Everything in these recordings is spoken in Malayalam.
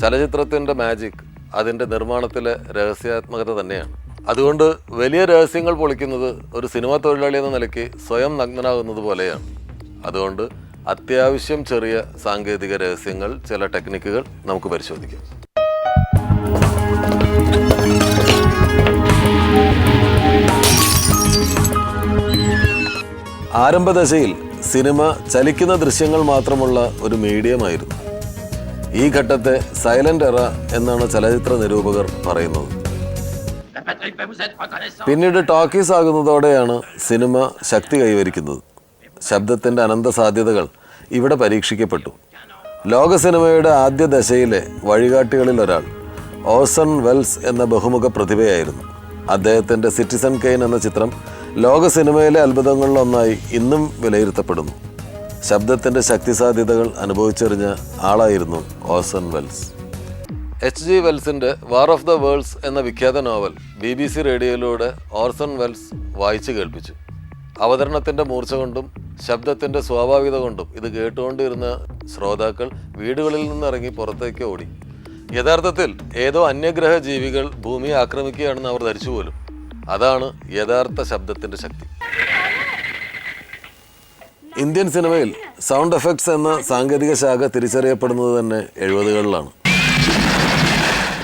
ചലച്ചിത്രത്തിന്റെ മാജിക് അതിന്റെ നിർമ്മാണത്തിലെ രഹസ്യാത്മകത തന്നെയാണ്. അതുകൊണ്ട് വലിയ രഹസ്യങ്ങൾ പൊളിക്കുന്നത് ഒരു സിനിമാ തൊഴിലാളി എന്ന നിലയ്ക്ക് സ്വയം നഗ്നനാകുന്നത് പോലെയാണ്. അതുകൊണ്ട് അത്യാവശ്യം ചെറിയ സാങ്കേതിക രഹസ്യങ്ങൾ ചില ടെക്നിക്കുകൾ നമുക്ക് പരിശോധിക്കാം. ആരംഭദശയിൽ സിനിമ ചലിക്കുന്ന ദൃശ്യങ്ങൾ മാത്രമുള്ള ഒരു മീഡിയമായിരുന്നു ഈ ഘട്ടത്തെ സൈലന്റ് എറ എന്നാണ് ചലച്ചിത്ര നിരൂപകർ പറയുന്നത്. പിന്നീട് ടോക്കീസ് ആകുന്നതോടെയാണ് സിനിമ ശക്തി കൈവരിക്കുന്നത്. ശബ്ദത്തിന്റെ അനന്ത സാധ്യതകൾ ഇവിടെ പരീക്ഷിക്കപ്പെട്ടു. ലോക സിനിമയുടെ ആദ്യ ദശയിലെ വഴികാട്ടികളിൽ ഒരാൾ ഓസൺ വെൽസ് എന്ന ബഹുമുഖ പ്രതിഭയായിരുന്നു. അദ്ദേഹത്തിന്റെ സിറ്റിസൺ കെയിൻ എന്ന ചിത്രം ലോക സിനിമയിലെ അത്ഭുതങ്ങളിലൊന്നായി ഇന്നും വിലയിരുത്തപ്പെടുന്നു. ശബ്ദത്തിന്റെ ശക്തി സാധ്യതകൾ അനുഭവിച്ചറിഞ്ഞ ആളായിരുന്നു ഓസൺ വെൽസ്. എച്ച് ജി വെൽസിന്റെ വാർ ഓഫ് ദ വേൾഡ്സ് എന്ന വിഖ്യാത നോവൽ ബി ബി സി റേഡിയോയിലൂടെ ഓർസൺ വെൽസ് വായിച്ചു കേൾപ്പിച്ചു. അവതരണത്തിന്റെ മൂർച്ച കൊണ്ടും ശബ്ദത്തിന്റെ സ്വാഭാവികത കൊണ്ടും ഇത് കേട്ടുകൊണ്ടിരുന്ന ശ്രോതാക്കൾ വീടുകളിൽ നിന്നിറങ്ങി പുറത്തേക്ക് ഓടി. യഥാർത്ഥത്തിൽ ഏതോ അന്യഗ്രഹ ജീവികൾ ഭൂമിയെ ആക്രമിക്കുകയാണെന്ന് അവർ ധരിച്ചു പോലും അതാണ് യഥാർത്ഥ ശബ്ദത്തിന്റെ ശക്തി. ഇന്ത്യൻ സിനിമയിൽ സൗണ്ട് എഫക്ട്സ് എന്ന സാങ്കേതിക ശാഖ തിരിച്ചറിയപ്പെടുന്നത് തന്നെ എഴുപതുകളിലാണ്.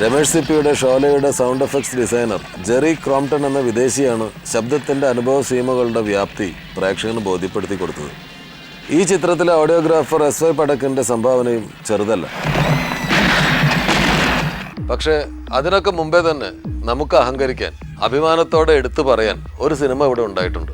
രമേഷ് സിപ്പിയുടെ ഷോലയുടെ sound effects designer Jerry Crompton എന്ന വിദേശിയാണ് ശബ്ദത്തിന്റെ അനുഭവ സീമകളുടെ വ്യാപ്തി പ്രേക്ഷകന് ബോധ്യപ്പെടുത്തി കൊടുത്തത്. ഈ ചിത്രത്തിലെ ഓഡിയോഗ്രാഫർ എസ് വൈ പടക്കിന്റെ സംഭാവനയും ചെറുതല്ല. പക്ഷേ അതിനൊക്കെ മുമ്പേ തന്നെ നമുക്ക് അഹങ്കരിക്കാൻ അഭിമാനത്തോടെ എടുത്തു പറയാൻ ഒരു സിനിമ ഇവിടെ ഉണ്ടായിട്ടുണ്ട്.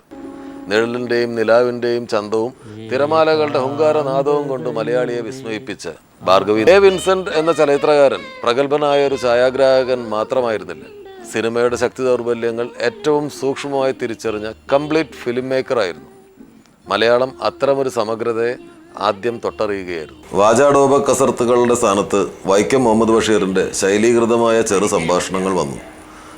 നിഴലിന്റെയും നിലാവിന്റെയും ചന്തവും തിരമാലകളുടെ ഹുങ്കാരനാദവും കൊണ്ട് മലയാളിയെ വിസ്മയിപ്പിച്ച് ഭാർഗവി എ വിൻസെന്റ് എന്ന ചലച്ചിത്രകാരൻ പ്രഗത്ഭനായ ഒരു ഛായാഗ്രാഹകൻ മാത്രമായിരുന്നില്ല. സിനിമയുടെ ശക്തി ദൗർബല്യങ്ങൾ ഏറ്റവും സൂക്ഷ്മമായി തിരിച്ചറിഞ്ഞ കംപ്ലീറ്റ് ഫിലിം മേക്കർ ആയിരുന്നു മലയാളം അത്തരമൊരു സമഗ്രതയെ ആദ്യം തൊട്ടറിയുകയായിരുന്നു. വാചാടോപ കസർത്തുകളുടെ സ്ഥാനത്ത് വൈക്കം മുഹമ്മദ് ബഷീറിന്റെ ശൈലീകൃതമായ ചെറു സംഭാഷണങ്ങൾ വന്നു.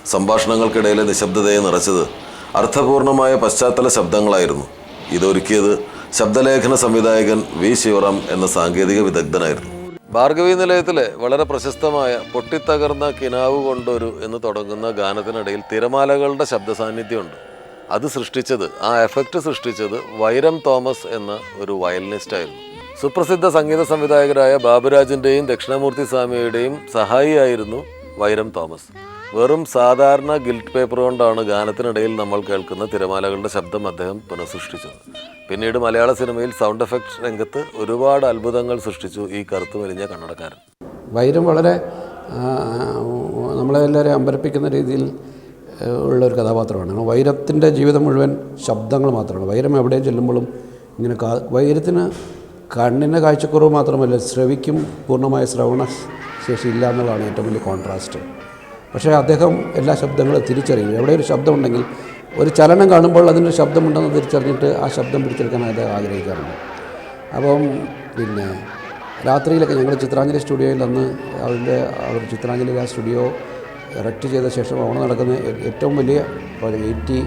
സംഭാഷണങ്ങൾക്കിടയിലെ നിശബ്ദതയെ നിറച്ചത് അർത്ഥപൂർണമായ പശ്ചാത്തല ശബ്ദങ്ങളായിരുന്നു. ഇതൊരുക്കിയത് ശബ്ദലേഖന സംവിധായകൻ വി ശിവറാം എന്ന സാങ്കേതിക വിദഗ്ധനായിരുന്നു. ഭാർഗവി നിലയത്തിലെ വളരെ പ്രശസ്തമായ പൊട്ടിത്തകർന്ന കിനാവ് കൊണ്ടൊരു എന്ന് തുടങ്ങുന്ന ഗാനത്തിനിടയിൽ തിരമാലകളുടെ ശബ്ദ സാന്നിധ്യമുണ്ട് അത് സൃഷ്ടിച്ചത് ആ എഫക്റ്റ് സൃഷ്ടിച്ചത് വൈരം തോമസ് എന്ന ഒരു വയലിനിസ്റ്റ് ആയിരുന്നു സുപ്രസിദ്ധ സംഗീത സംവിധായകരായ ബാബുരാജിന്റെയും ദക്ഷിണമൂർത്തി സ്വാമിയുടെയും സഹായിയായിരുന്നു വൈരം തോമസ്. വെറും സാധാരണ ഗിൽറ്റ് പേപ്പർ കൊണ്ടാണ് ഗാനത്തിനിടയിൽ നമ്മൾ കേൾക്കുന്ന തിരമാലകളുടെ ശബ്ദം അദ്ദേഹം പുനഃസൃഷ്ടിച്ചത്. പിന്നീട് മലയാള സിനിമയിൽ സൗണ്ട് എഫക്ട് രംഗത്ത് ഒരുപാട് അത്ഭുതങ്ങൾ സൃഷ്ടിച്ചു ഈ കറുത്തു മെലിഞ്ഞ കന്നടക്കാരൻ വൈരം വളരെ നമ്മളെ എല്ലാവരെയും അമ്പരപ്പിക്കുന്ന രീതിയിൽ ഉള്ള ഒരു കഥാപാത്രമാണ്. വൈരത്തിന്റെ ജീവിതം മുഴുവൻ ശബ്ദങ്ങൾ മാത്രമാണ്. വൈരം എവിടെയും ചെല്ലുമ്പോഴും ഇങ്ങനെ കാ വൈരത്തിന് കണ്ണിന്റെ കാഴ്ചക്കുറവ് മാത്രമല്ല ശ്രവിക്കും പൂർണമായ ശ്രവണ ശേഷി ഇല്ല എന്നുള്ളതാണ് ഏറ്റവും വലിയ കോൺട്രാസ്റ്റ്. പക്ഷേ അദ്ദേഹം എല്ലാ ശബ്ദങ്ങളും തിരിച്ചറിയും എവിടെ ഒരു ശബ്ദമുണ്ടെങ്കിൽ ഒരു ചലനം കാണുമ്പോൾ അതിന്റെ ശബ്ദമുണ്ടെന്ന് തിരിച്ചറിഞ്ഞിട്ട് ആ ശബ്ദം പിടിച്ചെടുക്കാൻ അദ്ദേഹം ആഗ്രഹിക്കാറുണ്ട്. അപ്പം പിന്നെ രാത്രിയിലൊക്കെ ഞങ്ങൾ ചിത്രാഞ്ജലി സ്റ്റുഡിയോയിൽ അന്ന് അവരുടെ അവർ ചിത്രാഞ്ജലി ആ സ്റ്റുഡിയോ ഇറക്റ്റ് ചെയ്ത ശേഷം അവിടെ നടക്കുന്ന ഏറ്റവും വലിയ എയ്റ്റി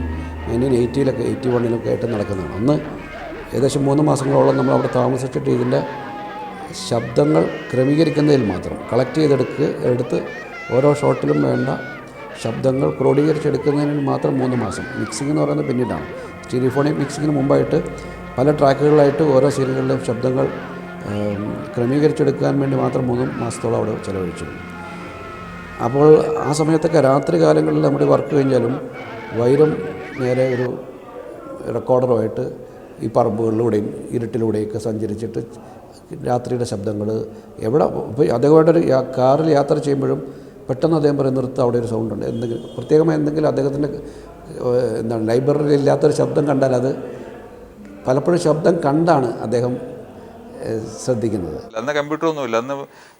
നയന്റീൻ എയ്റ്റിയിലൊക്കെ എയ്റ്റി വണ്ണിലൊക്കെ ആയിട്ട് നടക്കുന്നതാണ്. അന്ന് ഏകദേശം മൂന്ന് മാസങ്ങളോളം നമ്മൾ അവിടെ താമസിച്ചിട്ട് ഇതിന്റെ ശബ്ദങ്ങൾ ക്രമീകരിക്കുന്നതിൽ മാത്രം കളക്ട് ചെയ്തെടുക്കുക എടുത്ത് ഓരോ ഷോട്ടിലും വേണ്ട ശബ്ദങ്ങൾ ക്രോഡീകരിച്ചെടുക്കുന്നതിന് മാത്രം മൂന്ന് മാസം. മിക്സിംഗ് എന്ന് പറയുന്നത് പിന്നീടാണ് സ്റ്റീരിയോഫോണിക് മിക്സിങ്ങിന് മുമ്പായിട്ട് പല ട്രാക്കുകളിലായിട്ട് ഓരോ സീരിയലുകളിലും ശബ്ദങ്ങൾ ക്രമീകരിച്ചെടുക്കാൻ വേണ്ടി മാത്രം മൂന്ന് മാസത്തോളം അവിടെ ചിലവഴിച്ചിരുന്നു അപ്പോൾ ആ സമയത്തൊക്കെ രാത്രി കാലങ്ങളിൽ നമ്മുടെ വർക്ക് കഴിഞ്ഞാലും വൈരം നേരെ ഒരു റെക്കോർഡറുമായിട്ട് ഈ പറമ്പുകളിലൂടെയും ഇരുട്ടിലൂടെയൊക്കെ സഞ്ചരിച്ചിട്ട് രാത്രിയുടെ ശബ്ദങ്ങൾ എവിടെ ഇപ്പോൾ അദ്ദേഹമായിട്ടൊരു കാറിൽ യാത്ര ചെയ്യുമ്പോഴും പെട്ടെന്ന് അദ്ദേഹം പറയും നിർത്ത് അവിടെ ഒരു സൗണ്ട് ഉണ്ട്. എന്തെങ്കിലും പ്രത്യേകമായി എന്തെങ്കിലും അദ്ദേഹത്തിന്റെ എന്താണ് ലൈബ്രറിയിൽ ഇല്ലാത്തൊരു ശബ്ദം കണ്ടാൽ അത് പലപ്പോഴും ശബ്ദം കണ്ടാണ് അദ്ദേഹം ശ്രദ്ധിക്കുന്നത്. അന്ന് കമ്പ്യൂട്ടറൊന്നുമില്ല അന്ന്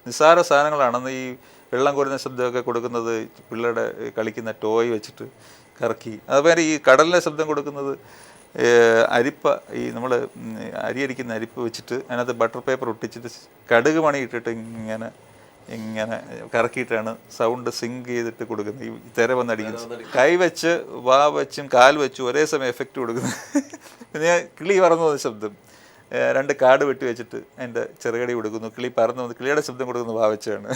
നിസ്സാര സാധനങ്ങളാണ്. അന്ന് ഈ വെള്ളം കോരുന്ന ശബ്ദമൊക്കെ കൊടുക്കുന്നത് പിള്ളേരുടെ കളിക്കുന്ന ടോയ് വെച്ചിട്ട് കറക്കി. അതുപോലെ ഈ കടലിലെ ശബ്ദം കൊടുക്കുന്നത് അരിപ്പ ഈ നമ്മൾ അരി അരിക്കുന്ന അരിപ്പ വെച്ചിട്ട് അതിനകത്ത് ബട്ടർ പേപ്പർ ഒട്ടിച്ചിട്ട് കടുക് മണി ഇട്ടിട്ട് ഇങ്ങനെ ഇങ്ങനെ കറക്കിയിട്ടാണ് സൗണ്ട് സിങ്ക് ചെയ്തിട്ട് കൊടുക്കുന്നത്. ഈ തിര വന്നടിക്കുന്നത് കൈ വെച്ച് വാ വെച്ചും കാൽ വെച്ചും ഒരേ സമയം എഫക്റ്റ് കൊടുക്കുന്നത്. പിന്നെ കിളി പറന്നു പോകുന്ന ശബ്ദം. രണ്ട് കാട് വെട്ടി വെച്ചിട്ട് അതിന്റെ ചെറുകടി കൊടുക്കുന്നു. കിളി പറന്നു വന്ന് കിളിയുടെ ശബ്ദം കൊടുക്കുന്നത് വാ വെച്ചാണ്.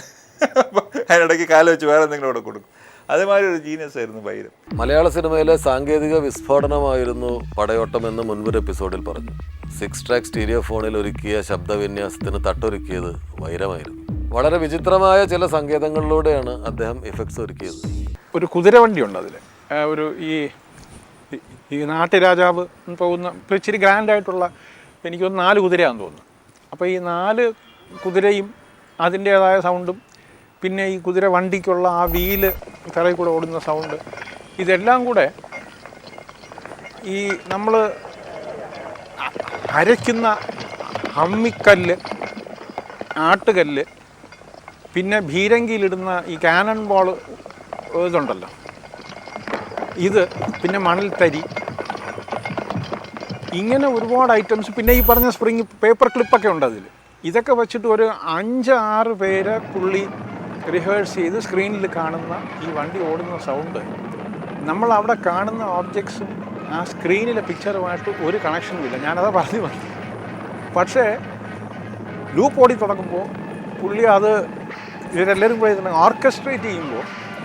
അതിനിടയ്ക്ക് കാൽ വെച്ച് വേറെ എന്തെങ്കിലും കൂടെ കൊടുക്കും. അതേമാതിരി ഒരു ജീനിയസ് ആയിരുന്നു ഭൈരം മലയാള സിനിമയിലെ സാങ്കേതിക വിസ്ഫോടനമായിരുന്നു പടയോട്ടം എന്ന് മുൻപൊരു എപ്പിസോഡിൽ പറഞ്ഞു. സിക്സ് ട്രാക്ക് സ്റ്റീരിയോ ഫോണിൽ ഒരുക്കിയ ശബ്ദവിന്യാസത്തിന് തട്ടൊരുക്കിയത് വൈരമായിരുന്നു. വളരെ വിചിത്രമായ ചില സങ്കേതങ്ങളിലൂടെയാണ് അദ്ദേഹം ഇഫക്ട്സ് ഒരുക്കിയത്. ഒരു കുതിരവണ്ടിയുണ്ട് അതിൽ ഒരു ഈ ഈ- നാട്ടുരാജാവ് പോകുന്ന ഇച്ചിരി ഗ്രാൻഡായിട്ടുള്ള എനിക്കൊന്ന് നാല് കുതിരയാണെന്ന് തോന്നുന്നു. അപ്പോൾ ഈ നാല് കുതിരയും അതിന്റേതായ സൗണ്ടും പിന്നെ ഈ കുതിര വണ്ടിക്കുള്ള ആ വീൽ തറയിൽ കൂടെ ഓടുന്ന സൗണ്ട് ഇതെല്ലാം കൂടെ ഈ നമ്മൾ അരയ്ക്കുന്ന അമ്മിക്കല്ല് ആട്ടുകല്ല് പിന്നെ ഭീരങ്കിയിലിടുന്ന ഈ കാനൺ ബോൾ ഇതുണ്ടല്ലോ. ഇത് പിന്നെ മണൽ തരി. ഇങ്ങനെ ഒരുപാട് ഐറ്റംസ് പിന്നെ ഈ പറഞ്ഞ സ്പ്രിങ് പേപ്പർ ക്ലിപ്പൊക്കെ ഉണ്ട് അതിൽ ഇതൊക്കെ വെച്ചിട്ട് ഒരു അഞ്ച് ആറ് പേരെ പുള്ളി റിഹേഴ്സ് ചെയ്ത് സ്ക്രീനിൽ കാണുന്ന ഈ വണ്ടി ഓടുന്ന സൗണ്ട് നമ്മൾ അവിടെ കാണുന്ന ഓബ്ജക്ട്സും ആ സ്ക്രീനിലെ പിക്ചറുമായിട്ട് ഒരു കണക്ഷനും ഇല്ല. ഞാനതാ പറഞ്ഞു വന്നത്. പക്ഷേ ലൂപ്പ് ഓടി തുടങ്ങുമ്പോൾ പുള്ളി അത് ഇവരെല്ലാവരും കൂടെ ഓർക്കസ്ട്രേറ്റ് ചെയ്യുമ്പോൾ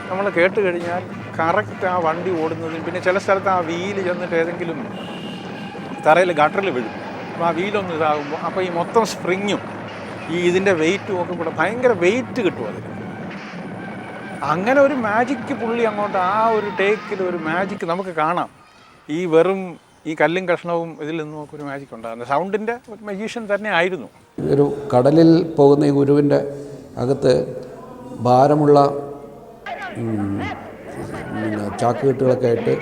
നമ്മൾ കേട്ട് കഴിഞ്ഞാൽ കറക്റ്റ് ആ വണ്ടി ഓടുന്നതിന് പിന്നെ ചില സ്ഥലത്ത് ആ വീൽ ചെന്നിട്ട് ഏതെങ്കിലും തറയിൽ ഗട്ടറിൽ വീഴും. അപ്പോൾ ആ വീലൊന്നും ഇതാകുമ്പോൾ അപ്പോൾ ഈ മൊത്തം സ്പ്രിങ്ങും ഈ ഇതിന്റെ വെയിറ്റും ഒക്കെ കൂടെ ഭയങ്കര വെയിറ്റ് കിട്ടും അതിന്. അങ്ങനെ ഒരു മാജിക്ക് പുള്ളി അങ്ങോട്ട് ആ ഒരു ടേക്കിൽ ഒരു മാജിക്ക് നമുക്ക് കാണാം. ഈ വെറും ഈ കല്ലും കഷ്ണവും ഇതിൽ നിന്നും ഒരു മാജിക് ഉണ്ടാകുന്നത്. സൗണ്ടിന്റെ ഒരു മജീഷ്യൻ തന്നെ ആയിരുന്നു. ഒരു കടലിൽ പോകുന്ന ഈ ഗുരുവിന്റെ അകത്ത് ഭാരമുള്ള ചാക്കുകെട്ടുകളൊക്കെ ആയിട്ട്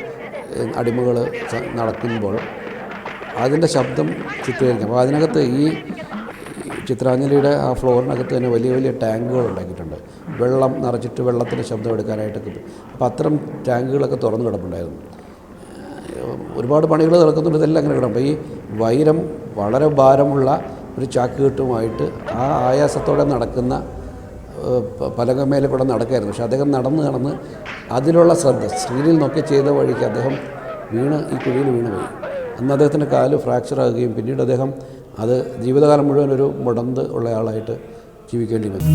അടിമകൾ നടക്കുമ്പോൾ അതിന്റെ ശബ്ദം ചിത്രീകരിക്കും. അപ്പോൾ അതിനകത്ത് ഈ ചിത്രാഞ്ജലിയുടെ ആ ഫ്ലോറിനകത്ത് തന്നെ വലിയ വലിയ ടാങ്കുകൾ ഉണ്ടാക്കിയിട്ടുണ്ട്. വെള്ളം നിറച്ചിട്ട് വെള്ളത്തിന്റെ ശബ്ദം എടുക്കാനായിട്ട് എടുക്കാനായിട്ടൊക്കെ അപ്പോൾ അത്തരം ടാങ്കുകളൊക്കെ തുറന്നു കിടപ്പുണ്ടായിരുന്നു. ഒരുപാട് പണികൾ നടക്കുന്നുണ്ട്. ഇതെല്ലാം അങ്ങനെ കിടക്കും ഈ വൈരം വളരെ ഭാരമുള്ള ഒരു ചാക്കുകെട്ടുമായിട്ട് ആ ആയാസത്തോടെ നടക്കുന്ന പലകമേലെ കൂടെ നടക്കുകയായിരുന്നു പക്ഷെ അദ്ദേഹം നടന്ന് നടന്ന് അതിലുള്ള ശ്രദ്ധ സ്ക്രീനിൽ നോക്കി ചെയ്ത വഴിക്ക് അദ്ദേഹം വീണ് ഈ കുഴിയിൽ വീണ് പോയി അന്ന് അദ്ദേഹത്തിന്റെ കാൽ ഫ്രാക്ചർ ആകുകയും പിന്നീട് അദ്ദേഹം അത് ജീവിതകാലം മുഴുവൻ ഒരു മുടന്ത് ഉള്ളയാളായിട്ട് ജീവിക്കേണ്ടി വന്നു.